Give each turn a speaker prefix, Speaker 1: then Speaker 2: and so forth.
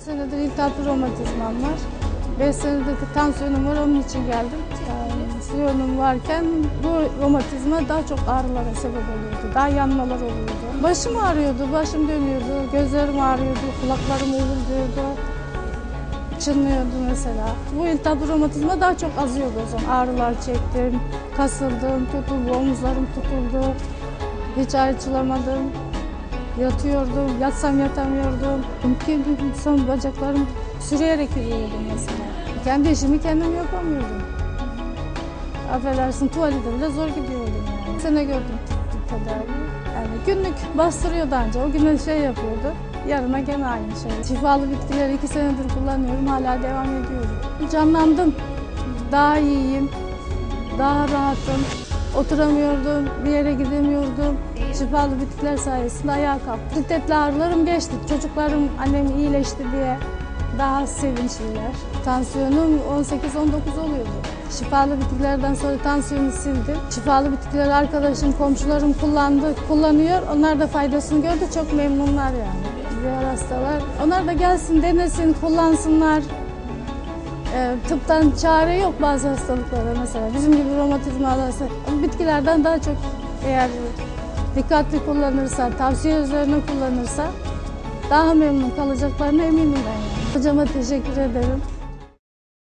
Speaker 1: senedir iltihaplı romatizmam var. 5 senedir tansiyonum var onun için geldim. Tansiyonum varken bu romatizma daha çok ağrılara sebep oluyordu. Daha yanmalar oluyordu. Başım ağrıyordu, başım dönüyordu, gözlerim ağrıyordu, kulaklarım uğulduyordu. Çınlıyordu mesela. Bu iltihaplı romatizma daha çok azıyordu o zaman. Ağrılar çektim, kasıldım, tutuldu, omuzlarım tutuldu. Hiç açılamadım. Yatıyordum, yatsam yatamıyordum. Mümkün son bacaklarım sürüyerek yürüyordum mesela. Kendi işimi kendim yapamıyordum. Affedersin tuvalete bile zor gidiyordum yani. Sene gördüm tedavi. Yani günlük bastırıyordu anca. O gün şey yapıyordu. Yarına gene aynı şey. Şifalı bitkileri iki senedir kullanıyorum. Hala devam ediyorum. Canlandım. Daha iyiyim. Daha rahatım. Oturamıyordum, bir yere gidemiyordum. Şifalı bitkiler sayesinde ayağa kalktım. Şiddetli ağrılarım geçti. Çocuklarım annem iyileşti diye daha sevinçliler. Tansiyonum 18-19 oluyordu. Şifalı bitkilerden sonra tansiyonu sildim. Şifalı bitkileri arkadaşım, komşularım kullandı, kullanıyor. Onlar da faydasını gördü. Çok memnunlar yani. Diğer hastalar. Onlar da gelsin, denesin, kullansınlar. Ee, tıptan çare yok bazı hastalıklara mesela. Bizim gibi romatizmalarsa bitkilerden daha çok eğer dikkatli kullanırsa, tavsiye üzerine kullanırsa daha memnun kalacaklarına eminim ben yani. Hocama teşekkür ederim.